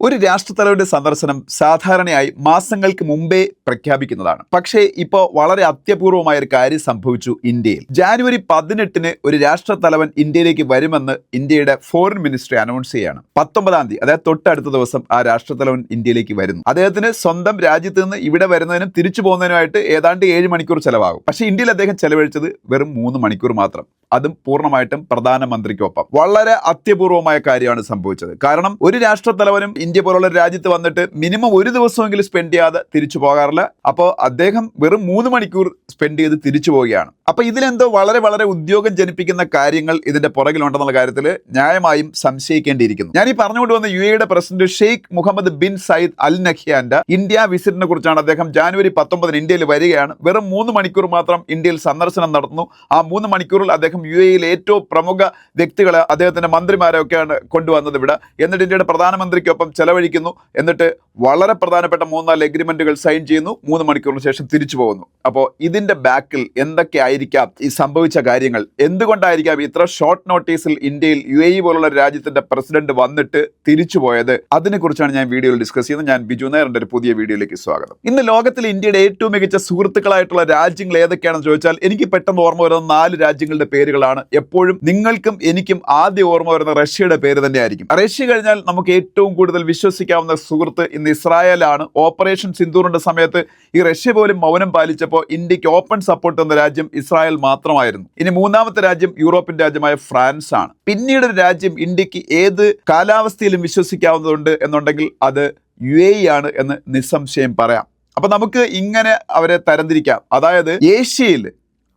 ഒരു രാഷ്ട്രത്തലവരുടെ സന്ദർശനം സാധാരണയായി മാസങ്ങൾക്ക് മുമ്പേ പ്രഖ്യാപിക്കുന്നതാണ്. പക്ഷേ ഇപ്പോൾ വളരെ അത്യപൂർവമായ ഒരു കാര്യം സംഭവിച്ചു ഇന്ത്യയിൽ. ജാനുവരി പതിനെട്ടിന് ഒരു രാഷ്ട്രത്തലവൻ ഇന്ത്യയിലേക്ക് വരുമെന്ന് ഇന്ത്യയുടെ ഫോറിൻ മിനിസ്ട്രി അനൗൺസ് ചെയ്യാണ്. പത്തൊമ്പതാം തീയതി അതായത് തൊട്ടടുത്ത ദിവസം ആ രാഷ്ട്രത്തലവൻ ഇന്ത്യയിലേക്ക് വരുന്നു. അദ്ദേഹത്തിന് സ്വന്തം രാജ്യത്ത് നിന്ന് ഇവിടെ വരുന്നതിനും തിരിച്ചു പോകുന്നതിനുമായിട്ട് ഏതാണ്ട് ഏഴ് മണിക്കൂർ ചെലവാകും. പക്ഷേ ഇന്ത്യയിൽ അദ്ദേഹം ചെലവഴിച്ചത് വെറും മൂന്ന് മണിക്കൂർ മാത്രം. അതും പൂർണമായിട്ടും പ്രധാനമന്ത്രിക്കൊപ്പം. വളരെ അത്യപൂർവമായ കാര്യമാണ് സംഭവിച്ചത്. കാരണം ഒരു രാഷ്ട്രത്തലവനും ഇന്ത്യ പോലുള്ള രാജ്യത്ത് വന്നിട്ട് മിനിമം ഒരു ദിവസമെങ്കിലും സ്പെൻഡ് ചെയ്യാതെ തിരിച്ചു പോകാറില്ല. അപ്പോൾ അദ്ദേഹം വെറും മൂന്ന് മണിക്കൂർ സ്പെൻഡ് ചെയ്ത് തിരിച്ചു പോവുകയാണ്. അപ്പൊ ഇതിലെന്തോ വളരെ വളരെ ഉദ്യോഗം ജനിപ്പിക്കുന്ന കാര്യങ്ങൾ ഇതിന്റെ പുറകിലുണ്ടെന്നുള്ള കാര്യത്തിൽ ന്യായമായും സംശയിക്കേണ്ടിയിരിക്കുന്നു. ഞാൻ ഈ പറഞ്ഞുകൊണ്ട് വന്ന യു എയുടെ president Sheikh Mohammed bin Zayed Al നഖിയാന്റെ India വിസിറ്റിനെ കുറിച്ചാണ് അദ്ദേഹം ജാനുവരി പത്തൊമ്പതിന് ഇന്ത്യയിൽ വരികയാണ്. വെറും മൂന്ന് മണിക്കൂർ മാത്രം ഇന്ത്യയിൽ സന്ദർശനം നടത്തുന്നു. ആ മൂന്ന് മണിക്കൂറിൽ അദ്ദേഹം യു എയിലെ ഏറ്റവും പ്രമുഖ വ്യക്തികളെ അദ്ദേഹത്തിന്റെ മന്ത്രിമാരെ ഒക്കെയാണ് കൊണ്ടുവന്നത് ഇവിടെ. എന്നിട്ട് ഇന്ത്യയുടെ പ്രധാനമന്ത്രിക്കൊപ്പം ചെലവഴിക്കുന്നു. എന്നിട്ട് വളരെ പ്രധാനപ്പെട്ട മൂന്നാൽ എഗ്രിമെന്റുകൾ സൈൻ ചെയ്യുന്നു. മൂന്ന് മണിക്കൂറിന് ശേഷം തിരിച്ചു പോകുന്നു. അപ്പോൾ ഇതിന്റെ ബാക്കിൽ എന്തൊക്കെ ആയിരിക്കാം ഈ സംഭവിച്ച കാര്യങ്ങൾ? എന്തുകൊണ്ടായിരിക്കാം ഇത്ര ഷോർട്ട് നോട്ടീസിൽ ഇന്ത്യയിൽ യു എ പോലുള്ള രാജ്യത്തിന്റെ പ്രസിഡന്റ് വന്നിട്ട് തിരിച്ചു പോയത്? അതിനെക്കുറിച്ചാണ് ഞാൻ വീഡിയോയിൽ ഡിസ്കസ് ചെയ്യുന്നത്. ഞാൻ ബിജു നേരന്റെ ഒരു പുതിയ വീഡിയോയിലേക്ക് സ്വാഗതം. ഇന്ന് ലോകത്തിൽ ഇന്ത്യയുടെ ഏറ്റവും മികച്ച സുഹൃത്തുക്കളായിട്ടുള്ള രാജ്യങ്ങൾ ഏതൊക്കെയാണെന്ന് ചോദിച്ചാൽ എനിക്ക് പെട്ടെന്ന് ഓർമ്മ വരുന്ന നാല് രാജ്യങ്ങളുടെ പേരുകളാണ്. എപ്പോഴും നിങ്ങൾക്കും എനിക്കും ആദ്യം ഓർമ്മ വരുന്ന റഷ്യയുടെ പേര് തന്നെയായിരിക്കും. റഷ്യ കഴിഞ്ഞാൽ നമുക്ക് ഏറ്റവും കൂടുതൽ വിശ്വസിക്കാവുന്ന സുഹൃത്ത് ഇന്ന് ഇസ്രായേലാണ്. ഓപ്പറേഷൻ സിന്ദൂറിന്റെ സമയത്ത് ഈ റഷ്യ പോലും മൗനം പാലിച്ചപ്പോൾ ഇന്ത്യയ്ക്ക് ഓപ്പൺ സപ്പോർട്ട് എന്ന രാജ്യം ഇസ്രായേൽ മാത്രമായിരുന്നു. ഇനി മൂന്നാമത്തെ രാജ്യം യൂറോപ്യൻ രാജ്യമായ ഫ്രാൻസ് ആണ്. പിന്നീട് രാജ്യം ഇന്ത്യയ്ക്ക് ഏത് കാലാവസ്ഥയിലും വിശ്വസിക്കാവുന്നതുണ്ട് എന്നുണ്ടെങ്കിൽ അത് യു എ ആണ് എന്ന് നിസ്സംശയം പറയാം. അപ്പൊ നമുക്ക് ഇങ്ങനെ അവരെ തരംതിരിക്കാം. അതായത് ഏഷ്യയിൽ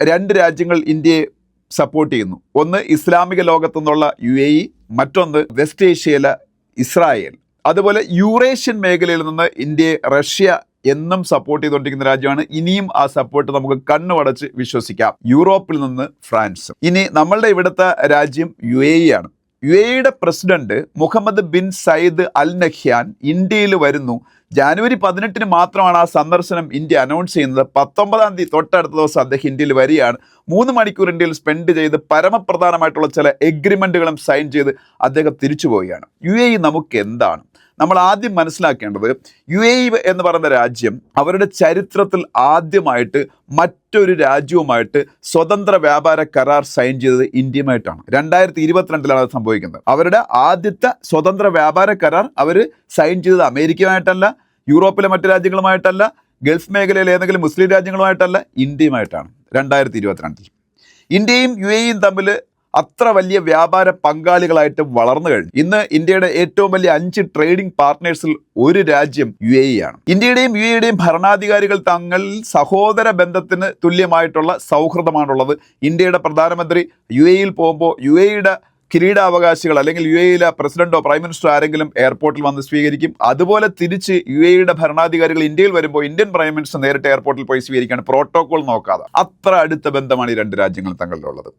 രണ്ട് രാജ്യങ്ങൾ ഇന്ത്യയെ സപ്പോർട്ട് ചെയ്യുന്നു. ഒന്ന് ഇസ്ലാമിക ലോകത്തു നിന്നുള്ള യു എ മറ്റൊന്ന് വെസ്റ്റ് ഏഷ്യയിലെ ഇസ്രായേൽ. അതുപോലെ യൂറേഷ്യൻ മേഖലയിൽ നിന്ന് ഇന്ത്യയെ റഷ്യ എന്നും സപ്പോർട്ട് ചെയ്തുകൊണ്ടിരിക്കുന്ന രാജ്യമാണ്. ഇനിയും ആ സപ്പോർട്ട് നമുക്ക് കണ്ണുവടച്ച് വിശ്വസിക്കാം. യൂറോപ്പിൽ നിന്ന് ഫ്രാൻസ്. ഇനി നമ്മളുടെ ഇവിടുത്തെ രാജ്യം യു എ ആണ്. യു എയുടെ president Mohammed bin Zayed Al Nahyan ഇന്ത്യയിൽ വരുന്നു. ജാനുവരി പതിനെട്ടിന് മാത്രമാണ് ആ സന്ദർശനം ഇന്ത്യ അനൗൺസ് ചെയ്യുന്നത്. പത്തൊമ്പതാം തീയതി തൊട്ടടുത്ത ദിവസം അദ്ദേഹം ഇന്ത്യയിൽ വരികയാണ്. മൂന്ന് മണിക്കൂർ ഇന്ത്യയിൽ സ്പെൻഡ് ചെയ്ത് പരമപ്രധാനമായിട്ടുള്ള ചില എഗ്രിമെന്റുകളും സൈൻ ചെയ്ത് അദ്ദേഹം തിരിച്ചു പോവുകയാണ് യു എ നമുക്ക് എന്താണ്? നമ്മൾ ആദ്യം മനസ്സിലാക്കേണ്ടത് യു എ എന്ന് പറയുന്ന രാജ്യം അവരുടെ ചരിത്രത്തിൽ ആദ്യമായിട്ട് മറ്റൊരു രാജ്യവുമായിട്ട് സ്വതന്ത്ര വ്യാപാര കരാർ സൈൻ ചെയ്തത് ഇന്ത്യയുമായിട്ടാണ്. രണ്ടായിരത്തി ഇരുപത്തിരണ്ടിലാണ് അത് സംഭവിക്കുന്നത്. അവരുടെ ആദ്യത്തെ സ്വതന്ത്ര വ്യാപാര കരാർ അവർ സൈൻ ചെയ്തത് അമേരിക്കയുമായിട്ടല്ല യൂറോപ്പിലെ മറ്റു രാജ്യങ്ങളുമായിട്ടല്ല ഗൾഫ് മേഖലയിലെ ഏതെങ്കിലും മുസ്ലിം രാജ്യങ്ങളുമായിട്ടല്ല ഇന്ത്യയുമായിട്ടാണ് രണ്ടായിരത്തി ഇരുപത്തിരണ്ടിൽ ഇന്ത്യയും യു എയും തമ്മിൽ അത്ര വലിയ വ്യാപാര പങ്കാളികളായിട്ട് വളർന്നു കഴിഞ്ഞു. ഇന്ന് ഇന്ത്യയുടെ ഏറ്റവും വലിയ അഞ്ച് ട്രേഡിംഗ് പാർട്ട്നേഴ്സിൽ ഒരു രാജ്യം യു എ ആണ്. ഇന്ത്യയുടെയും യു എയുടെയും ഭരണാധികാരികൾ തങ്ങൾ സഹോദര ബന്ധത്തിന് തുല്യമായിട്ടുള്ള സൗഹൃദമാണുള്ളത്. ഇന്ത്യയുടെ പ്രധാനമന്ത്രി യു എയിൽ പോകുമ്പോൾ യു എയുടെ കിരീടാവകാശികൾ അല്ലെങ്കിൽ യു എയിലെ പ്രസിഡന്റോ പ്രൈം മിനിസ്റ്ററോ ആരെങ്കിലും എയർപോർട്ടിൽ വന്ന് സ്വീകരിക്കും. അതുപോലെ തിരിച്ച് യു എയുടെ ഭരണാധികാരികൾ ഇന്ത്യയിൽ വരുമ്പോൾ ഇന്ത്യൻ പ്രൈം മിനിസ്റ്റർ നേരിട്ട് എയർപോർട്ടിൽ പോയി സ്വീകരിക്കുകയാണ്. പ്രോട്ടോകോൾ നോക്കാതെ. അത്ര അടുത്ത ബന്ധമാണ് ഈ രണ്ട് രാജ്യങ്ങൾ തങ്ങളിലുള്ളത്.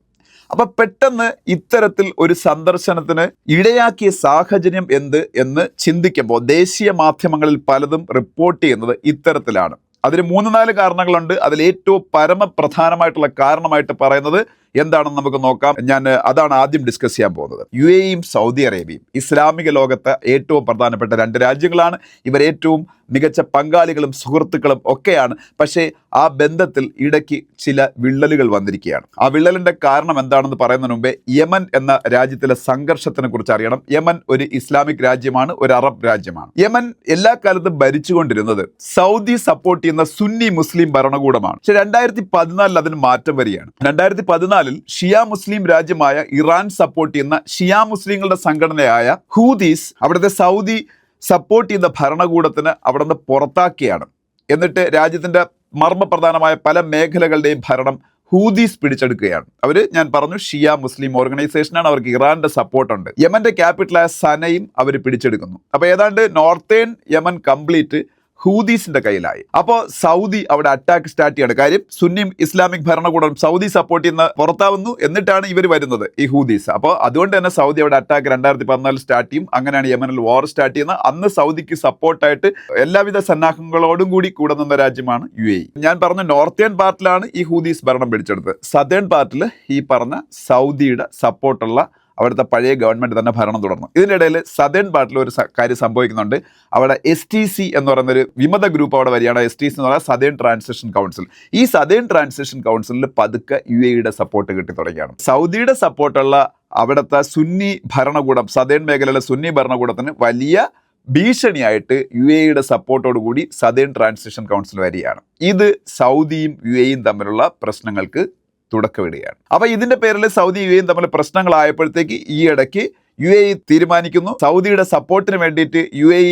അപ്പൊ പെട്ടെന്ന് ഇത്തരത്തിൽ ഒരു സന്ദർശനത്തിന് ഇടയാക്കിയ സാഹചര്യം എന്ത് എന്ന് ചിന്തിക്കുമ്പോൾ ദേശീയ മാധ്യമങ്ങളിൽ പലതും റിപ്പോർട്ട് ചെയ്യുന്നത് ഇത്തരത്തിലാണ്. അതിന് മൂന്ന് നാല് കാരണങ്ങളുണ്ട്. അതിൽ ഏറ്റവും പരമപ്രധാനമായിട്ടുള്ള കാരണമായിട്ട് പറയുന്നത് എന്താണെന്ന് നമുക്ക് നോക്കാം. ഞാൻ അതാണ് ആദ്യം ഡിസ്കസ് ചെയ്യാൻ പോകുന്നത്. യു എയും സൗദി അറേബ്യയും ഇസ്ലാമിക ലോകത്ത് ഏറ്റവും പ്രധാനപ്പെട്ട രണ്ട് രാജ്യങ്ങളാണ്. ഇവർ ഏറ്റവും മികച്ച പങ്കാളികളും സുഹൃത്തുക്കളും ഒക്കെയാണ്. പക്ഷേ ആ ബന്ധത്തിൽ ഇടയ്ക്ക് ചില വിള്ളലുകൾ വന്നിരിക്കുകയാണ്. ആ വിള്ളലിന്റെ കാരണം എന്താണെന്ന് പറയുന്നതിന് മുമ്പേ യമൻ എന്ന രാജ്യത്തിലെ സംഘർഷത്തിനെ കുറിച്ച് അറിയണം. യമൻ ഒരു ഇസ്ലാമിക് രാജ്യമാണ് ഒരു അറബ് രാജ്യമാണ്. യമൻ എല്ലാ കാലത്തും ഭരിച്ചുകൊണ്ടിരുന്നത് സൗദി സപ്പോർട്ട് ചെയ്യുന്ന സുന്നി മുസ്ലിം ഭരണകൂടമാണ്. പക്ഷെ രണ്ടായിരത്തി പതിനാലിൽ അതിന് മാറ്റം വരികയാണ്. രണ്ടായിരത്തി പതിനാലിൽ ഷിയ മുസ്ലിം രാജ്യമായ ഇറാൻ സപ്പോർട്ട് ചെയ്യുന്ന ഷിയ മുസ്ലിങ്ങളുടെ സംഘടനയായ ഹൂദീസ് അവിടുത്തെ സൗദി സപ്പോർട്ട് ചെയ്യുന്ന ഭരണകൂടത്തിന് അവിടെ നിന്ന് പുറത്താക്കിയാണ്. എന്നിട്ട് രാജ്യത്തിന്റെ മർമ്മപ്രധാനമായ പല മേഖലകളുടെയും ഭരണം ഹൂദീസ് പിടിച്ചെടുക്കുകയാണ്. അവർ ഞാൻ പറഞ്ഞു ഷിയ മുസ്ലിം ഓർഗനൈസേഷനാണ് അവർക്ക് ഇറാന്റെ സപ്പോർട്ടുണ്ട് യമന്റെ ക്യാപിറ്റലായ സനയും അവർ പിടിച്ചെടുക്കുന്നു. അപ്പോൾ ഏതാണ്ട് നോർത്തേൺ യമൻ കംപ്ലീറ്റ് ഹൂദീസിന്റെ കയ്യിലായി. അപ്പോൾ സൗദി അവിടെ അറ്റാക്ക് സ്റ്റാർട്ട് ചെയ്യാണ്. കാര്യം സുന്നി ഇസ്ലാമിക് ഭരണകൂടം സൗദി സപ്പോർട്ട് ചെയ്യുന്ന പുറത്താവുന്നു എന്നിട്ടാണ് ഇവർ വരുന്നത് ഈ ഹൂദീസ്. അപ്പോൾ അതുകൊണ്ട് തന്നെ സൗദി അവിടെ അറ്റാക്ക് രണ്ടായിരത്തി പതിനാലിൽ സ്റ്റാർട്ട് ചെയ്യും. അങ്ങനെയാണ് യമനിൽ വാർ സ്റ്റാർട്ട് ചെയ്യുന്നത്. അന്ന് സൗദിക്ക് സപ്പോർട്ടായിട്ട് എല്ലാവിധ സന്നാഹങ്ങളോടും കൂടി കൂടെ നിന്ന രാജ്യമാണ് യു എ ഞാൻ പറഞ്ഞ നോർത്തേൺ പാർട്ടിലാണ് ഈ ഹൂദീസ് ഭരണം പിടിച്ചെടുത്തത്. സതേൺ പാർട്ടിൽ ഈ പറഞ്ഞ സൗദിയുടെ സപ്പോർട്ടുള്ള അവിടുത്തെ പഴയ ഗവൺമെന്റ് തന്നെ ഭരണം തുടർന്നു. ഇതിനിടയിൽ ഇടയിൽ സദേൺ പാർട്ടിൽ ഒരു കാര്യം സംഭവിക്കുന്നുണ്ട്. അവിടെ എസ് ടി സി എന്ന് പറയുന്ന ഒരു വിമത ഗ്രൂപ്പ് അവിടെ വരികയാണ്. എസ് ടി സി എന്ന് പറയുന്നത് സദേൺ ട്രാൻസിഷൻ കൗൺസിൽ ഈ സദേൺ ട്രാൻസിഷൻ കൗൺസിലിൽ പതുക്കെ യു എയുടെ സപ്പോർട്ട് കിട്ടി തുടങ്ങിയാണ്. സൗദിയുടെ സപ്പോർട്ടുള്ള അവിടുത്തെ സുന്നി ഭരണകൂടം സദേൺ മേഖലയിലെ സുന്നി ഭരണകൂടത്തിന് വലിയ ഭീഷണിയായിട്ട് യു എയുടെ സപ്പോർട്ടോട് കൂടി സദേൺ ട്രാൻസിഷൻ കൗൺസിൽ വരികയാണ്. ഇത് സൗദിയും യു എയും തമ്മിലുള്ള പ്രശ്നങ്ങൾക്ക് തുടക്കമിടുകയാണ്. അപ്പൊ ഇതിന്റെ പേരിൽ സൗദി യു എയും തമ്മിൽ പ്രശ്നങ്ങളായപ്പോഴത്തേക്ക് ഈ ഇടയ്ക്ക് യു എ തീരുമാനിക്കുന്നു. സൗദിയുടെ സപ്പോർട്ടിന് വേണ്ടിയിട്ട് യു എ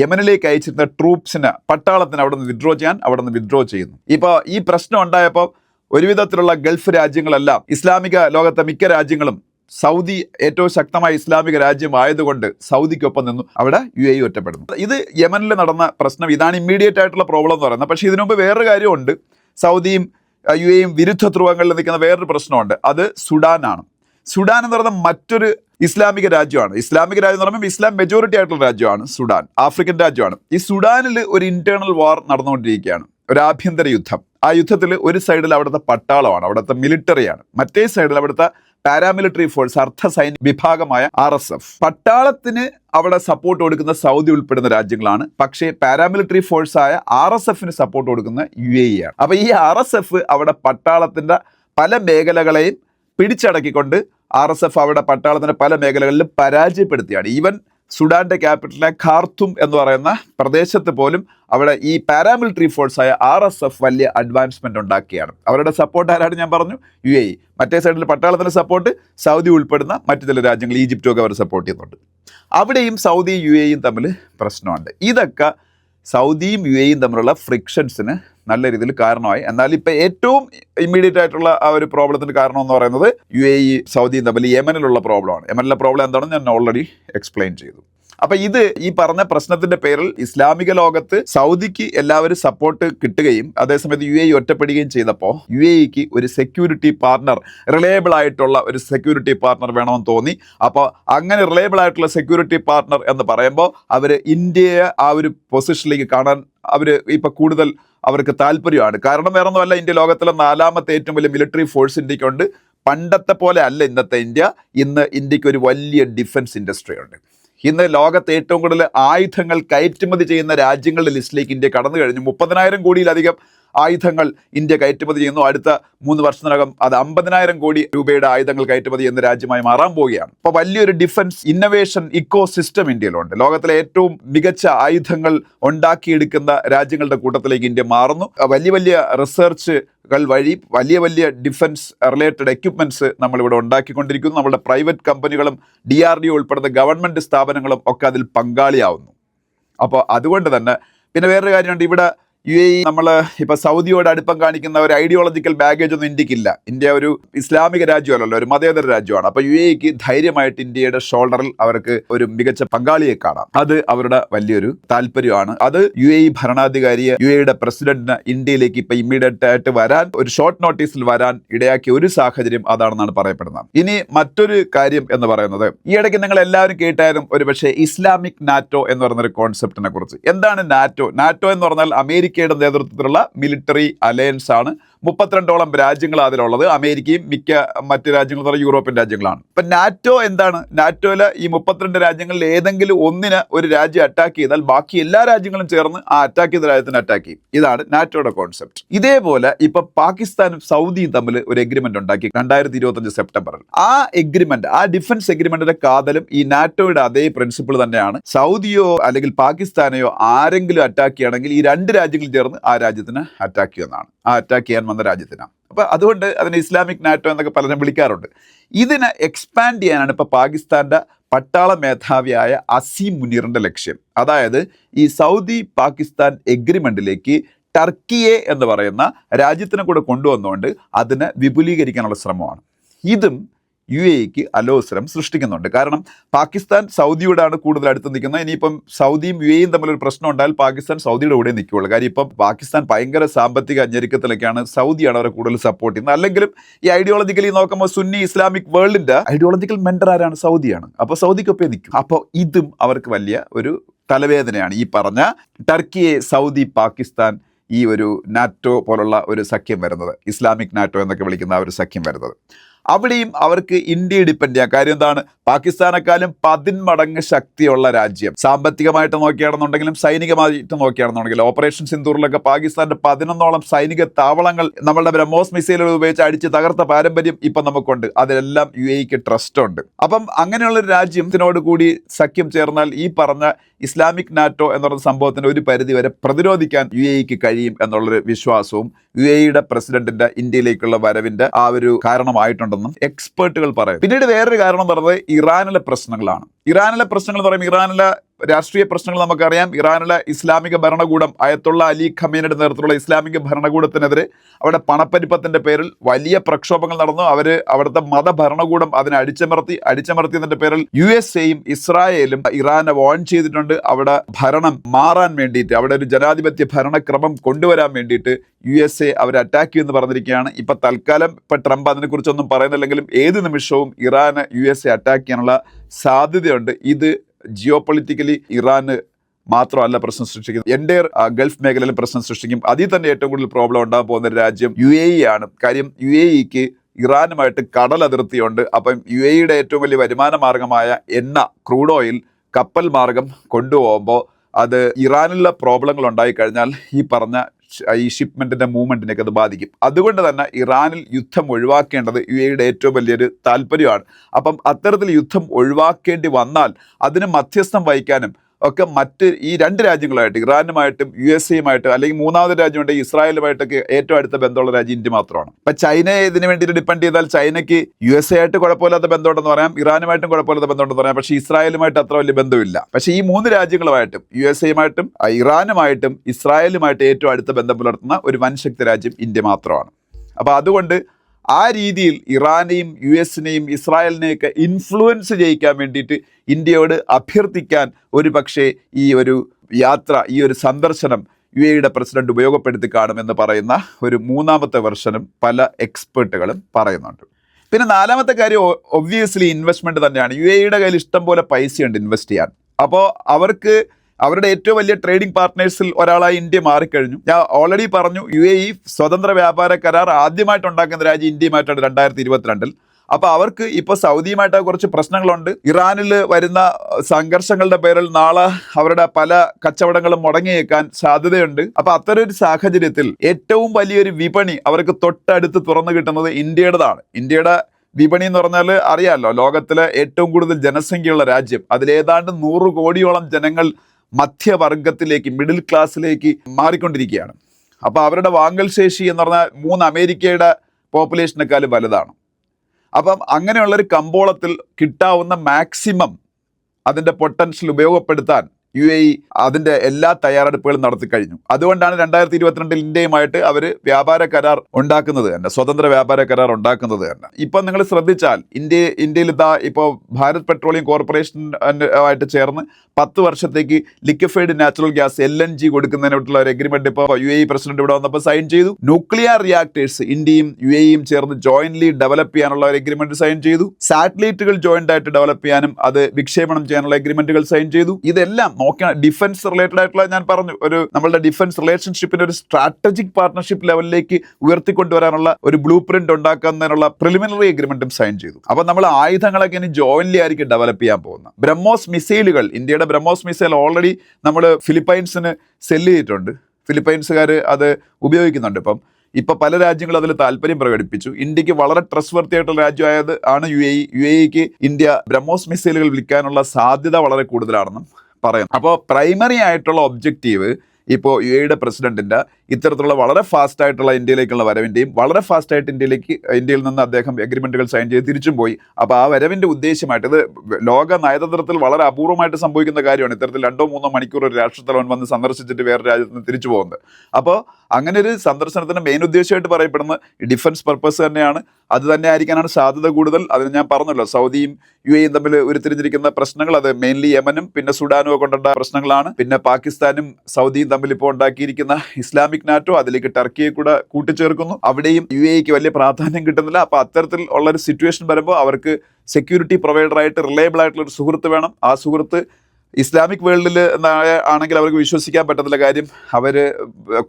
യമനിലേക്ക് അയച്ചിരുന്ന ട്രൂപ്സിന് പട്ടാളത്തിന് അവിടെ നിന്ന് വിഡ്രോ ചെയ്യാൻ അവിടെ നിന്ന് വിഡ്രോ ചെയ്യുന്നു. ഇപ്പോൾ ഈ പ്രശ്നം ഉണ്ടായപ്പോൾ ഒരുവിധത്തിലുള്ള ഗൾഫ് രാജ്യങ്ങളെല്ലാം ഇസ്ലാമിക ലോകത്തെ മിക്ക രാജ്യങ്ങളും സൗദി ഏറ്റവും ശക്തമായ ഇസ്ലാമിക രാജ്യമായതുകൊണ്ട് സൗദിക്കൊപ്പം നിന്നു. അവിടെ യു എ ഒറ്റപ്പെടുന്നു. ഇത് യമനിൽ നടന്ന പ്രശ്നം ഇതാണ് ഇമ്മീഡിയറ്റ് ആയിട്ടുള്ള പ്രോബ്ലം എന്ന് പറയുന്നത്. പക്ഷേ ഇതിനു മുമ്പ് വേറൊരു കാര്യമുണ്ട്. സൗദിയും യു എയും വിരുദ്ധ ധ്രുവങ്ങളിൽ നിൽക്കുന്ന വേറൊരു പ്രശ്നമുണ്ട്. അത് സുഡാനാണ്. സുഡാൻ എന്ന് പറയുന്ന മറ്റൊരു ഇസ്ലാമിക രാജ്യമാണ്. ഇസ്ലാമിക രാജ്യം എന്ന് പറയുമ്പോൾ ഇസ്ലാം മെജോറിറ്റി ആയിട്ടുള്ള രാജ്യമാണ് സുഡാൻ. ആഫ്രിക്കൻ രാജ്യമാണ്. ഈ സുഡാനിൽ ഒരു ഇന്റേണൽ വാർ നടന്നുകൊണ്ടിരിക്കുകയാണ്. ഒരു ആഭ്യന്തര യുദ്ധം. ആ യുദ്ധത്തിൽ ഒരു സൈഡിൽ അവിടുത്തെ പട്ടാളമാണ് അവിടുത്തെ മിലിറ്ററിയാണ് മറ്റേ സൈഡിൽ അവിടുത്തെ പാരാമിലിറ്ററി ഫോഴ്സ് അർദ്ധ സൈനിക വിഭാഗമായ ആർ എസ് എഫ് പട്ടാളത്തിന് അവിടെ സപ്പോർട്ട് കൊടുക്കുന്ന സൗദി ഉൾപ്പെടുന്ന രാജ്യങ്ങളാണ്. പക്ഷേ പാരാമിലിറ്ററി ഫോഴ്സായ ആർ എസ് എഫിന് സപ്പോർട്ട് കൊടുക്കുന്ന യു എ ആണ്. അപ്പൊ ഈ ആർ എസ് എഫ് അവിടെ പട്ടാളത്തിന്റെ പല മേഖലകളെയും പിടിച്ചടക്കിക്കൊണ്ട് ആർ എസ് എഫ് അവിടെ പട്ടാളത്തിന്റെ പല മേഖലകളിലും പരാജയപ്പെടുത്തിയാണ്. ഈവൻ സുഡാന്റെ ക്യാപിറ്റലായ ഖാർത്തും എന്ന് പറയുന്ന പ്രദേശത്ത് പോലും അവിടെ ഈ പാരാമിലിറ്ററി ഫോഴ്സായ ആർ എസ് എഫ് വലിയ അഡ്വാൻസ്മെന്റ് ഉണ്ടാക്കിയാണ്. അവരുടെ സപ്പോർട്ട് ആരാണ് ഞാൻ പറഞ്ഞു? യു എ മറ്റേ സൈഡിൽ പട്ടാളത്തിന്റെ സപ്പോർട്ട് സൗദി ഉൾപ്പെടുന്ന മറ്റു ചില രാജ്യങ്ങൾ ഈജിപ്റ്റും ഒക്കെ അവർ സപ്പോർട്ട് ചെയ്യുന്നുണ്ട്. അവിടെയും സൗദി യു എയും തമ്മിൽ പ്രശ്നമുണ്ട്. ഇതൊക്കെ സൗദിയും യു എയും തമ്മിലുള്ള ഫ്രിക്ഷൻസിന് നല്ല രീതിയിൽ കാരണമായി. എന്നാൽ ഇപ്പം ഏറ്റവും ഇമ്മീഡിയറ്റ് ആയിട്ടുള്ള ആ ഒരു പ്രോബ്ലത്തിന് കാരണം എന്ന് പറയുന്നത് യു എ ഇ സൗദിയും തമ്മിൽ യമനിലുള്ള പ്രോബ്ലമാണ്. യമനിലെ പ്രോബ്ലം എന്താണെന്ന് ഞാൻ ഓൾറെഡി എക്സ്പ്ലെയിൻ ചെയ്തു. അപ്പൊ ഇത് ഈ പറഞ്ഞ പ്രശ്നത്തിന്റെ പേരിൽ ഇസ്ലാമിക ലോകത്ത് സൗദിക്ക് എല്ലാവരും സപ്പോർട്ട് കിട്ടുകയും അതേസമയത്ത് യു എ ഒറ്റപ്പെടുകയും ചെയ്തപ്പോൾ യു എ ഇക്ക് ഒരു സെക്യൂരിറ്റി പാർട്ണർ റിലയബിൾ ആയിട്ടുള്ള ഒരു സെക്യൂരിറ്റി പാർട്ണർ വേണമെന്ന് തോന്നി. അപ്പോൾ അങ്ങനെ റിലയബിൾ ആയിട്ടുള്ള സെക്യൂരിറ്റി പാർട്ണർ എന്ന് പറയുമ്പോൾ അവർ ഇന്ത്യയെ ആ ഒരു പൊസിഷനിലേക്ക് കാണാൻ അവർ ഇപ്പൊ കൂടുതൽ അവർക്ക് താല്പര്യമാണ്. കാരണം വേറെ ഒന്നുമല്ല ഇന്ത്യ ലോകത്തിലെ നാലാമത്തെ ഏറ്റവും വലിയ മിലിറ്ററി ഫോഴ്സ് ഇന്ത്യക്കുണ്ട്. പണ്ടത്തെ പോലെ അല്ല ഇന്നത്തെ ഇന്ത്യ. ഇന്ന് ഇന്ത്യയ്ക്ക് ഒരു വലിയ ഡിഫൻസ് ഇൻഡസ്ട്രി ഉണ്ട്. ഇന്ന് ലോകത്ത് ഏറ്റവും കൂടുതൽ ആയുധങ്ങൾ കയറ്റുമതി ചെയ്യുന്ന രാജ്യങ്ങളുടെ ലിസ്റ്റിലേക്ക് ഇന്ത്യ കടന്നു കഴിഞ്ഞു. മുപ്പതിനായിരം കോടിയിലധികം ആയുധങ്ങൾ ഇന്ത്യ കയറ്റുമതി ചെയ്യുന്നു. അടുത്ത മൂന്ന് വർഷത്തിനകം അത് അമ്പതിനായിരം കോടി രൂപയുടെ ആയുധങ്ങൾ കയറ്റുമതി ചെയ്യുന്ന രാജ്യമായി മാറാൻ പോവുകയാണ്. അപ്പോൾ വലിയൊരു ഡിഫൻസ് ഇന്നവേഷൻ ഇക്കോ സിസ്റ്റം ഇന്ത്യയിലുണ്ട്. ലോകത്തിലെ ഏറ്റവും മികച്ച ആയുധങ്ങൾ ഉണ്ടാക്കിയെടുക്കുന്ന രാജ്യങ്ങളുടെ കൂട്ടത്തിലേക്ക് ഇന്ത്യ മാറുന്നു. വലിയ വലിയ റിസർച്ച് റിസർച്ചുകൾ വഴി വലിയ വലിയ ഡിഫൻസ് റിലേറ്റഡ് എക്യുപ്മെന്റ്സ് നമ്മളിവിടെ ഉണ്ടാക്കിക്കൊണ്ടിരിക്കുന്നു. നമ്മുടെ പ്രൈവറ്റ് കമ്പനികളും ഡി ആർ ഡി ഉൾപ്പെടുന്ന ഗവൺമെന്റ് സ്ഥാപനങ്ങളും ഒക്കെ അതിൽ പങ്കാളിയാവുന്നു. അപ്പോൾ അതുകൊണ്ട് തന്നെ പിന്നെ വേറൊരു കാര്യമുണ്ട്. ഇവിടെ യു എ നമ്മൾ ഇപ്പൊ സൗദിയോട് അടുപ്പം കാണിക്കുന്ന ഒരു ഐഡിയോളജിക്കൽ ബാഗേജ് ഒന്നും ഇന്ത്യക്കില്ല. ഇന്ത്യ ഒരു ഇസ്ലാമിക രാജ്യമല്ലല്ലോ ഒരു മതേതര രാജ്യമാണ്. അപ്പൊ യു എക്ക് ധൈര്യമായിട്ട് ഇന്ത്യയുടെ ഷോൾഡറിൽ അവർക്ക് ഒരു മികച്ച പങ്കാളിയെ കാണാം. അത് അവരുടെ വലിയൊരു താല്പര്യമാണ്. അത് യു എ ഭരണാധികാരിയെ യു എയുടെ പ്രസിഡന്റിന് ഇന്ത്യയിലേക്ക് ഇപ്പൊ ഇമ്മീഡിയറ്റ് ആയിട്ട് വരാൻ ഒരു ഷോർട്ട് നോട്ടീസിൽ വരാൻ ഇടയാക്കിയ ഒരു സാഹചര്യം അതാണെന്നാണ് പറയപ്പെടുന്നത്. ഇനി മറ്റൊരു കാര്യം എന്ന് പറയുന്നത് ഈ ഇടയ്ക്ക് നിങ്ങൾ എല്ലാവരും കേട്ടാലും ഒരു പക്ഷേ ഇസ്ലാമിക് നാറ്റോ എന്ന് പറയുന്ന ഒരു കോൺസെപ്റ്റിനെ കുറിച്ച്. എന്താണ് നാറ്റോ? നാറ്റോ എന്ന് പറഞ്ഞാൽ അമേരിക്കയുടെ നേതൃത്വത്തിലുള്ള മിലിറ്ററി അലയൻസ് ആണ് മുപ്പത്തിരണ്ടോളം രാജ്യങ്ങൾ അതിലുള്ളത്. അമേരിക്കയും മിക്ക മറ്റ് രാജ്യങ്ങളും എന്ന് പറഞ്ഞാൽ യൂറോപ്യൻ രാജ്യങ്ങളാണ്. ഇപ്പം നാറ്റോ എന്താണ്? നാറ്റോയിലെ ഈ മുപ്പത്തിരണ്ട് രാജ്യങ്ങളിൽ ഏതെങ്കിലും ഒന്നിന് ഒരു രാജ്യം അറ്റാക്ക് ചെയ്താൽ ബാക്കി എല്ലാ രാജ്യങ്ങളും ചേർന്ന് ആ അറ്റാക്ക് ചെയ്ത രാജ്യത്തിന് അറ്റാക്ക് ചെയ്യും. ഇതാണ് നാറ്റോയുടെ കോൺസെപ്റ്റ് ഇതേപോലെ ഇപ്പൊ പാകിസ്ഥാനും സൗദിയും തമ്മിൽ ഒരു എഗ്രിമെന്റ് ഉണ്ടാക്കി രണ്ടായിരത്തി ഇരുപത്തഞ്ച് സെപ്റ്റംബറിൽ. ആ എഗ്രിമെന്റ് ആ ഡിഫൻസ് എഗ്രിമെന്റിന്റെ കാതലും ഈ നാറ്റോയുടെ അതേ പ്രിൻസിപ്പിൾ തന്നെയാണ്. സൗദിയോ അല്ലെങ്കിൽ പാകിസ്ഥാനെയോ ആരെങ്കിലും അറ്റാക്ക് ചെയ്യണമെങ്കിൽ ഈ രണ്ട് രാജ്യങ്ങൾ ചേർന്ന് ആ രാജ്യത്തിന് അറ്റാക്ക് ചെയ്യുന്നതാണ്. ആ അറ്റാക്ക് ചെയ്യാൻ വന്ന രാജ്യത്തിനാണ്. അപ്പോൾ അതുകൊണ്ട് അതിനെ ഇസ്ലാമിക് നാറ്റോ എന്നൊക്കെ പലരും വിളിക്കാറുണ്ട്. ഇതിനെ എക്സ്പാൻഡ് ചെയ്യാനാണ് ഇപ്പോൾ പാകിസ്ഥാന്റെ പട്ടാള മേധാവിയായ അസീം മുനീറിന്റെ ലക്ഷ്യം. അതായത് ഈ സൗദി പാകിസ്ഥാൻ എഗ്രിമെന്റിലേക്ക് ടർക്കിയെ എന്ന് പറയുന്ന രാജ്യത്തിനെ കൂടെ കൊണ്ടുവന്നുകൊണ്ട് അതിനെ വിപുലീകരിക്കാനുള്ള ശ്രമമാണ്. ഇതും യു എക്ക് അലോസരം സൃഷ്ടിക്കുന്നുണ്ട്. കാരണം പാകിസ്ഥാൻ സൗദിയോടാണ് കൂടുതൽ അടുത്ത് നിൽക്കുന്നത്. ഇനിയിപ്പം സൗദിയും യു എയും തമ്മിലൊരു പ്രശ്നം ഉണ്ടായാൽ പാകിസ്ഥാൻ സൗദിയുടെ കൂടെ നിൽക്കുകയുള്ളൂ. കാര്യം ഇപ്പം പാകിസ്ഥാൻ ഭയങ്കര സാമ്പത്തിക ഞെരുക്കത്തിലൊക്കെയാണ് സൗദിയാണ് അവരെ കൂടുതൽ സപ്പോർട്ട് ചെയ്യുന്നത്. അല്ലെങ്കിലും ഈ ഐഡിയോളജിക്കലി നോക്കുമ്പോൾ സുന്നി ഇസ്ലാമിക് വേൾഡിന്റെ ഐഡിയോളജിക്കൽ മെന്റർ ആരാണ്? സൗദിയാണ്. അപ്പോൾ സൗദിക്കൊപ്പേ നിൽക്കും. അപ്പോൾ ഇതും അവർക്ക് വലിയ ഒരു തലവേദനയാണ്. ഈ പറഞ്ഞ ടർക്കിയെ സൗദി പാകിസ്ഥാൻ ഈ ഒരു നാറ്റോ പോലുള്ള ഒരു സഖ്യം വരുന്നത്. ഇസ്ലാമിക് നാറ്റോ എന്നൊക്കെ വിളിക്കുന്ന ഒരു സഖ്യം വരുന്നത്. അവിടെയും അവർക്ക് ഇന്ത്യ ഡിപ്പെൻഡ് ചെയ്യാം. കാര്യം എന്താണ്? പാകിസ്ഥാനെക്കാളും പതിന്മടങ്ങ് ശക്തിയുള്ള രാജ്യം. സാമ്പത്തികമായിട്ട് നോക്കിയാണെന്നുണ്ടെങ്കിലും സൈനികമായിട്ട് നോക്കിയാണെന്നുണ്ടെങ്കിലും ഓപ്പറേഷൻ സിന്ദൂറിലൊക്കെ പാകിസ്ഥാന്റെ പതിനൊന്നോളം സൈനിക താവളങ്ങൾ നമ്മളുടെ ബ്രഹ്മോസ് മിസൈലുകൾ ഉപയോഗിച്ച് അടിച്ച് തകർത്ത പാരമ്പര്യം ഇപ്പം നമുക്കുണ്ട്. അതിലെല്ലാം യു എക്ക് ട്രസ്റ്റ് ഉണ്ട്. അപ്പം അങ്ങനെയുള്ള ഒരു രാജ്യത്തിനോട് കൂടി സഖ്യം ചേർന്നാൽ ഈ പറഞ്ഞ ഇസ്ലാമിക് നാറ്റോ എന്ന് പറയുന്ന സംഭവത്തിന് ഒരു പരിധി വരെ പ്രതിരോധിക്കാൻ യു എക്ക് കഴിയും എന്നുള്ളൊരു വിശ്വാസവും യു എയുടെ പ്രസിഡന്റിന്റെ ഇന്ത്യയിലേക്കുള്ള വരവിന്റെ ആ ഒരു കാരണമായിട്ടുണ്ടെന്നും എക്സ്പേർട്ടുകൾ പറയും പിന്നീട് വേറൊരു കാരണം പറഞ്ഞത് ഇറാനിലെ പ്രശ്നങ്ങളാണ്. ഇറാനിലെ പ്രശ്നങ്ങൾ എന്ന് പറയുമ്പോൾ ഇറാനിലെ രാഷ്ട്രീയ പ്രശ്നങ്ങൾ നമുക്കറിയാം. ഇറാനിലെ ഇസ്ലാമിക ഭരണകൂടം അയത്തുള്ള അലി ഖമീനയുടെ നേതൃത്വത്തിലുള്ള ഇസ്ലാമിക ഭരണകൂടത്തിനെതിരെ അവിടെ പണപ്പരിപ്പത്തിന്റെ പേരിൽ വലിയ പ്രക്ഷോഭങ്ങൾ നടന്നു. അവർ അവിടുത്തെ മതഭരണകൂടം അതിനെ അടിച്ചമർത്തി അടിച്ചമർത്തിയതിന്റെ പേരിൽ യു എസ് എയും ഇസ്രായേലും ഇറാനെ വോൺ ചെയ്തിട്ടുണ്ട്. അവിടെ ഭരണം മാറാൻ വേണ്ടിയിട്ട് അവിടെ ഒരു ജനാധിപത്യ ഭരണക്രമം കൊണ്ടുവരാൻ വേണ്ടിയിട്ട് യു എസ് എ അവർ അറ്റാക്ക് ചെയ്യുമെന്ന് പറഞ്ഞിരിക്കുകയാണ്. ഇപ്പം തൽക്കാലം ഇപ്പം ട്രംപ് അതിനെക്കുറിച്ചൊന്നും പറയുന്നില്ലെങ്കിലും ഏത് നിമിഷവും ഇറാന് യു എസ് എ അറ്റാക്ക് ചെയ്യാനുള്ള സാധ്യതയുണ്ട്. ഇത് ജിയോ പൊളിറ്റിക്കലി ഇറാന് മാത്രമല്ല പ്രശ്നം സൃഷ്ടിക്കുന്നത്. എന്റെ ഗൾഫ് മേഖലയിലും പ്രശ്നം സൃഷ്ടിക്കും. അതിൽ തന്നെ ഏറ്റവും കൂടുതൽ പ്രോബ്ലം ഉണ്ടാകാൻ പോകുന്ന രാജ്യം യു എ ഇ ആണ്. കാര്യം യു എ ഇക്ക് ഇറാനുമായിട്ട് കടൽ അതിർത്തിയുണ്ട്. അപ്പം യു എ ഇയുടെ ഏറ്റവും വലിയ വരുമാന മാർഗമായ എണ്ണ ക്രൂഡ് ഓയിൽ കപ്പൽ മാർഗം കൊണ്ടുപോകുമ്പോൾ അത് ഇറാനിലുള്ള പ്രോബ്ലങ്ങൾ ഉണ്ടായിക്കഴിഞ്ഞാൽ ഈ പറഞ്ഞ ഈ ഷിപ്മെന്റിന്റെ മൂവ്മെന്റിനെയൊക്കെ അത് ബാധിക്കും. അതുകൊണ്ട് തന്നെ ഇറാനിൽ യുദ്ധം ഒഴിവാക്കേണ്ടത് യു എയുടെ ഏറ്റവും വലിയൊരു താല്പര്യമാണ്. അപ്പം അത്തരത്തിൽ യുദ്ധം ഒഴിവാക്കേണ്ടി വന്നാൽ അതിന് മധ്യസ്ഥം വഹിക്കാനും ഒക്കെ മറ്റ് ഈ രണ്ട് രാജ്യങ്ങളായിട്ട് ഇറാനുമായിട്ടും യു എസ് എയുമായിട്ടും അല്ലെങ്കിൽ മൂന്നാമത് രാജ്യമുണ്ട് ഇസ്രായേലുമായിട്ടൊക്കെ ഏറ്റവും അടുത്ത ബന്ധമുള്ള രാജ്യം ഇന്ത്യ മാത്രമാണ്. ഇപ്പൊ ചൈനയെ ഇതിന് വേണ്ടിയിട്ട് ഡിപ്പെൻഡ് ചെയ്താൽ ചൈനയ്ക്ക് യു എസ് എ ആയിട്ട് കുഴപ്പമില്ലാത്ത ബന്ധമുണ്ടെന്ന് പറയാം ഇറാനുമായിട്ടും കുഴപ്പമില്ലാത്ത ബന്ധമുണ്ടെന്ന് പറയാം പക്ഷേ ഇസ്രായേലുമായിട്ട് അത്ര വലിയ ബന്ധമില്ല. പക്ഷേ ഈ മൂന്ന് രാജ്യങ്ങളുമായിട്ടും യു എസ് എയുമായിട്ടും ഇറാനുമായിട്ടും ഇസ്രായേലുമായിട്ട് ഏറ്റവും അടുത്ത ബന്ധം പുലർത്തുന്ന ഒരു വൻശക്തി രാജ്യം ഇന്ത്യ മാത്രമാണ്. അപ്പോൾ അതുകൊണ്ട് ആ രീതിയിൽ ഇറാനെയും യു എസിനെയും ഇസ്രായേലിനെയൊക്കെ ഇൻഫ്ലുവൻസ് ചെയ്യിക്കാൻ വേണ്ടിയിട്ട് ഇന്ത്യയോട് അഭ്യർത്ഥിക്കാൻ ഒരു പക്ഷേ ഈ ഒരു യാത്ര ഈ ഒരു സന്ദർശനം യു എയുടെ പ്രസിഡന്റ് ഉപയോഗപ്പെടുത്തി കാണുമെന്ന് പറയുന്ന ഒരു മൂന്നാമത്തെ വെർഷനും പല എക്സ്പേർട്ടുകളും പറയുന്നുണ്ട്. പിന്നെ നാലാമത്തെ കാര്യം ഒബ്വിയസ്ലി ഇൻവെസ്റ്റ്മെന്റ് തന്നെയാണ്. യു എയുടെ കയ്യിൽ ഇഷ്ടം പോലെ പൈസയുണ്ട് ഇൻവെസ്റ്റ് ചെയ്യാൻ. അപ്പോൾ അവർക്ക് അവരുടെ ഏറ്റവും വലിയ ട്രേഡിംഗ് പാർട്ട്നേഴ്സിൽ ഒരാളായി ഇന്ത്യ മാറിക്കഴിഞ്ഞു. ഞാൻ ഓൾറെഡി പറഞ്ഞു യു എ ഇ സ്വതന്ത്ര വ്യാപാര കരാർ ആദ്യമായിട്ട് ഉണ്ടാക്കുന്ന രാജ്യം ഇന്ത്യയുമായിട്ടാണ് രണ്ടായിരത്തി ഇരുപത്തിരണ്ടിൽ അപ്പൊ അവർക്ക് ഇപ്പോൾ സൗദിയുമായിട്ട് കുറച്ച് പ്രശ്നങ്ങളുണ്ട്. ഇറാനിൽ വരുന്ന സംഘർഷങ്ങളുടെ പേരിൽ നാളെ അവരുടെ പല കച്ചവടങ്ങളും മുടങ്ങിയേക്കാൻ സാധ്യതയുണ്ട്. അപ്പോൾ അത്തരം ഒരു സാഹചര്യത്തിൽ ഏറ്റവും വലിയൊരു വിപണി അവർക്ക് തൊട്ടടുത്ത് തുറന്നു കിട്ടുന്നത് ഇന്ത്യയുടേതാണ്. ഇന്ത്യയുടെ വിപണി എന്ന് പറഞ്ഞാൽ അറിയാമല്ലോ ലോകത്തിലെ ഏറ്റവും കൂടുതൽ ജനസംഖ്യയുള്ള രാജ്യം. അതിലേതാണ്ട് നൂറ് കോടിയോളം ജനങ്ങൾ മധ്യവർഗത്തിലേക്ക് മിഡിൽ ക്ലാസ്സിലേക്ക് മാറിക്കൊണ്ടിരിക്കുകയാണ്. അപ്പോൾ അവരുടെ വാങ്ങൽ ശേഷി എന്ന് പറഞ്ഞാൽ മൂന്ന് അമേരിക്കയുടെ പോപ്പുലേഷനേക്കാളും വലുതാണ്. അപ്പം അങ്ങനെയുള്ളൊരു കമ്പോളത്തിൽ കിട്ടാവുന്ന മാക്സിമം അതിന്റെ പൊട്ടൻഷ്യൽ ഉപയോഗപ്പെടുത്താൻ യു എ ഇ അതിന്റെ എല്ലാ തയ്യാറെടുപ്പുകളും നടത്തി കഴിഞ്ഞു. അതുകൊണ്ടാണ് രണ്ടായിരത്തി ഇരുപത്തിരണ്ടിൽ ഇന്ത്യയുമായിട്ട് അവർ വ്യാപാര കരാർ ഉണ്ടാക്കുന്നത് തന്നെ സ്വതന്ത്ര വ്യാപാര കരാർ ഉണ്ടാക്കുന്നത് തന്നെ. ഇപ്പം നിങ്ങൾ ശ്രദ്ധിച്ചാൽ ഇന്ത്യ ഇന്ത്യയിൽ ഇതാ ഇപ്പോൾ ഭാരത് പെട്രോളിയം കോർപ്പറേഷൻ ആയിട്ട് ചേർന്ന് പത്ത് വർഷത്തേക്ക് liquefied natural gas L N G കൊടുക്കുന്നതിനോട്ടുള്ള ഒരു എഗ്രിമെന്റ് ഇപ്പോൾ യു എ ഇ പ്രസിഡന്റ് ഇവിടെ വന്നപ്പോൾ സൈൻ ചെയ്തു. ന്യൂക്ലിയർ റിയാക്ടേഴ്സ് ഇന്ത്യയും യു എ ഇയും ചേർന്ന് ജോയിന്റ്ലി ഡെവലപ്പ് ചെയ്യാനുള്ള ഒരു എഗ്രിമെന്റ് സൈൻ ചെയ്തു. സാറ്റലൈറ്റുകൾ ജോയിന്റ് ആയിട്ട് ഡെവലപ്പ് ചെയ്യാനും അത് വിക്ഷേപണം ചെയ്യാനുള്ള എഗ്രിമെന്റുകൾ സൈൻ ചെയ്തു. ഇതെല്ലാം നോക്കിയാണ് ഡിഫൻസ് റിലേറ്റഡ് ആയിട്ടുള്ള ഞാൻ പറഞ്ഞു ഒരു നമ്മളുടെ ഡിഫൻസ് റിലേഷൻഷിപ്പിന്റെ ഒരു സ്ട്രാറ്റജിക് പാർട്ണർഷിപ്പ് ലെവലിലേക്ക് ഉയർത്തിക്കൊണ്ടുവരാനുള്ള ഒരു ബ്ലൂ പ്രിന്റ് ഉണ്ടാക്കുന്നതിനുള്ള പ്രിലിമിനറി എഗ്രിമെന്റും സൈൻ ചെയ്തു. അപ്പൊ നമ്മൾ ആയുധങ്ങളൊക്കെ ഇനി ജോയിൻലി ആയിരിക്കും ഡെവലപ്പ് ചെയ്യാൻ പോകുന്നത്. ബ്രഹ്മോസ് മിസൈലുകൾ ഇന്ത്യയുടെ ബ്രഹ്മോസ് മിസൈൽ ഓൾറെഡി നമ്മൾ ഫിലിപ്പൈൻസിന് സെല്ല് ചെയ്തിട്ടുണ്ട്. ഫിലിപ്പൈൻസുകാർ അത് ഉപയോഗിക്കുന്നുണ്ട് ഇപ്പം. ഇപ്പൊ പല രാജ്യങ്ങളും അതിൽ താല്പര്യം പ്രകടിപ്പിച്ചു. ഇന്ത്യയ്ക്ക് വളരെ ട്രസ്റ്റ് വർത്തിയായിട്ടുള്ള രാജ്യമായത് ആണ് യു എ യു എക്ക് ഇന്ത്യ ബ്രഹ്മോസ് മിസൈലുകൾ വിൽക്കാനുള്ള സാധ്യത വളരെ കൂടുതലാണെന്നും പറയാം അപ്പോൾ പ്രൈമറി ആയിട്ടുള്ള ഒബ്ജക്റ്റീവ് ഇപ്പോൾ യു എയുടെ പ്രസിഡന്റിന്റെ ഇത്തരത്തിലുള്ള വളരെ ഫാസ്റ്റ് ആയിട്ടുള്ള ഇന്ത്യയിലേക്കുള്ള വരവിന്റെയും വളരെ ഫാസ്റ്റ് ആയിട്ട് ഇന്ത്യയിലേക്ക് ഇന്ത്യയിൽ നിന്ന് അദ്ദേഹം എഗ്രിമെന്റുകൾ സൈൻ ചെയ്ത് തിരിച്ചും പോയി. അപ്പോൾ ആ വരവിന്റെ ഉദ്ദേശമായിട്ട് ഇത് ലോക നയതന്ത്രത്തിൽ വളരെ അപൂർവമായിട്ട് സംഭവിക്കുന്ന കാര്യമാണ്. ഇത്തരത്തിൽ രണ്ടോ മൂന്നോ മണിക്കൂർ ഒരു രാഷ്ട്രത്തലവൻ വന്ന് സന്ദർശിച്ചിട്ട് വേറെ രാജ്യത്ത് നിന്ന് തിരിച്ചു പോകുന്നത്. അപ്പോൾ അങ്ങനെ ഒരു സന്ദർശനത്തിന്റെ മെയിൻ ഉദ്ദേശമായിട്ട് പറയപ്പെടുന്നത് ഡിഫൻസ് പർപ്പസ് തന്നെയാണ്. അത് തന്നെ ആയിരിക്കാനാണ് സാധ്യത കൂടുതൽ. അതിന് ഞാൻ പറഞ്ഞല്ലോ സൗദിയും യു എയും തമ്മിൽ ഉരുത്തിരിഞ്ഞിരിക്കുന്ന പ്രശ്നങ്ങൾ അത് മെയിൻലി യമനും പിന്നെ സുഡാനും ഒക്കെ കൊണ്ടുള്ള പ്രശ്നങ്ങളാണ്. പിന്നെ പാകിസ്ഥാനും സൗദിയും തമ്മിൽ ഇപ്പോൾ ഉണ്ടാക്കിയിരിക്കുന്ന ഇസ്ലാമിക് നാറ്റോ അതിലേക്ക് ടർക്കിയെ കൂടെ കൂട്ടിച്ചേർക്കുന്നു. അവിടെയും യു എക്ക് വലിയ പ്രാധാന്യം കിട്ടുന്നില്ല. അപ്പൊ അത്തരത്തിൽ ഉള്ള ഒരു സിറ്റുവേഷൻ വരുമ്പോൾ അവർക്ക് സെക്യൂരിറ്റി പ്രൊവൈഡർ ആയിട്ട് റിലയബിൾ ആയിട്ടുള്ള ഒരു സുഹൃത്ത് വേണം. ആ സുഹൃത്ത് ഇസ്ലാമിക് വേൾഡിൽ ആണെങ്കിൽ അവർക്ക് വിശ്വസിക്കാൻ പറ്റത്തില്ല കാര്യം. അവർ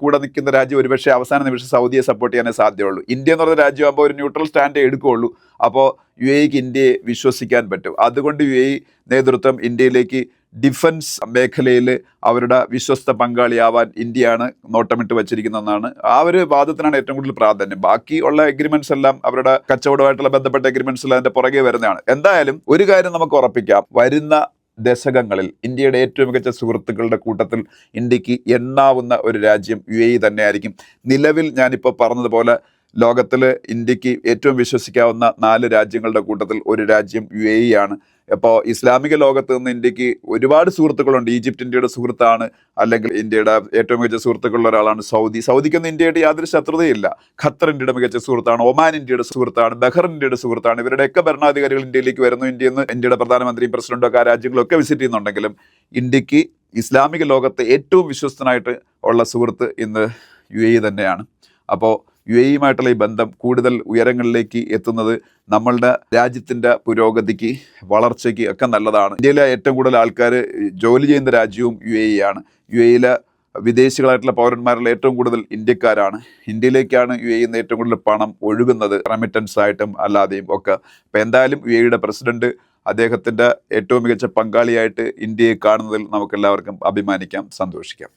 കൂടെ നിൽക്കുന്ന രാജ്യം ഒരുപക്ഷെ അവസാന നിമിഷം സൗദിയെ സപ്പോർട്ട് ചെയ്യാനേ സാധ്യതയുള്ളൂ. ഇന്ത്യ എന്ന് പറയുന്ന രാജ്യമാകുമ്പോൾ ഒരു ന്യൂട്രൽ സ്റ്റാൻഡേ എടുക്കുകയുള്ളൂ. അപ്പോൾ യു എക്ക് ഇന്ത്യയെ വിശ്വസിക്കാൻ പറ്റും. അതുകൊണ്ട് യു എ നേതൃത്വം ഇന്ത്യയിലേക്ക് ഡിഫൻസ് മേഖലയിൽ അവരുടെ വിശ്വസ്ത പങ്കാളിയാവാൻ ഇന്ത്യയാണ് നോട്ടമിട്ട് വച്ചിരിക്കുന്നതെന്നാണ് ആ ഒരു വാദത്തിനാണ് ഏറ്റവും കൂടുതൽ പ്രാധാന്യം. ബാക്കി ഉള്ള എഗ്രിമെന്റ്സ് എല്ലാം അവരുടെ കച്ചവടമായിട്ടുള്ള ബന്ധപ്പെട്ട എഗ്രിമെന്റ്സ് എല്ലാം അതിന്റെ പുറകെ വരുന്നതാണ്. എന്തായാലും ഒരു കാര്യം നമുക്ക് ഉറപ്പിക്കാം. വരുന്ന ദശകങ്ങളിൽ ഇന്ത്യയുടെ ഏറ്റവും മികച്ച സുഹൃത്തുക്കളുടെ കൂട്ടത്തിൽ ഇന്ത്യയ്ക്ക് എണ്ണാവുന്ന ഒരു രാജ്യം യു എ തന്നെയായിരിക്കും. നിലവിൽ ഞാനിപ്പോൾ പറഞ്ഞതുപോലെ ലോകത്തിൽ ഇന്ത്യയ്ക്ക് ഏറ്റവും വിശ്വസിക്കാവുന്ന നാല് രാജ്യങ്ങളുടെ കൂട്ടത്തിൽ ഒരു രാജ്യം യു എ ആണ്. അപ്പോൾ ഇസ്ലാമിക ലോകത്ത് നിന്ന് ഇന്ത്യയ്ക്ക് ഒരുപാട് സുഹൃത്തുക്കളുണ്ട്. ഈജിപ്റ്റ് ഇന്ത്യയുടെ സുഹൃത്താണ്. അല്ലെങ്കിൽ ഇന്ത്യയുടെ ഏറ്റവും മികച്ച സുഹൃത്തുക്കളുള്ള ഒരാളാണ് സൗദി. സൗദിക്കൊന്നും ഇന്ത്യയുടെ യാതൊരു ശത്രുതയില്ല. ഖത്തർ ഇന്ത്യയുടെ മികച്ച സുഹൃത്താണ്. ഒമാൻ ഇന്ത്യയുടെ സുഹൃത്താണ്. ബഹർ ഇന്ത്യയുടെ സുഹൃത്താണ്. ഇവരുടെയൊക്കെ ഭരണാധികാരികൾ ഇന്ത്യയിലേക്ക് വരുന്നു. ഇന്ത്യയിൽ നിന്ന് ഇന്ത്യയുടെ പ്രധാനമന്ത്രിയും പ്രസിഡന്റും ഒക്കെ ആ രാജ്യങ്ങളൊക്കെ വിസിറ്റ് ചെയ്യുന്നുണ്ടെങ്കിലും ഇന്ത്യയ്ക്ക് ഇസ്ലാമിക ലോകത്തെ ഏറ്റവും വിശ്വസ്തനായിട്ട് ഉള്ള സുഹൃത്ത് ഇന്ന് യു എ തന്നെയാണ്. അപ്പോൾ യു എയുമായിട്ടുള്ള ഈ ബന്ധം കൂടുതൽ ഉയരങ്ങളിലേക്ക് എത്തുന്നത് നമ്മളുടെ രാജ്യത്തിന്റെ പുരോഗതിക്ക് വളർച്ചയ്ക്ക് ഒക്കെ നല്ലതാണ്. ഇന്ത്യയിലെ ഏറ്റവും കൂടുതൽ ആൾക്കാർ ജോലി ചെയ്യുന്ന രാജ്യവും യു എ ആണ്. യു എയിലെ വിദേശികളായിട്ടുള്ള പൗരന്മാരിൽ ഏറ്റവും കൂടുതൽ ഇന്ത്യക്കാരാണ്. ഇന്ത്യയിലേക്കാണ് യു എയിൽ നിന്ന് ഏറ്റവും കൂടുതൽ പണം ഒഴുകുന്നത്. റെമിറ്റൻസ് ആയിട്ടും അല്ലാതെയും ഒക്കെ. അപ്പോൾ എന്തായാലും യു എയുടെ പ്രസിഡന്റ് അദ്ദേഹത്തിന്റെ ഏറ്റവും മികച്ച പങ്കാളിയായിട്ട് ഇന്ത്യയെ കാണുന്നതിൽ നമുക്കെല്ലാവർക്കും അഭിമാനിക്കാം സന്തോഷിക്കാം.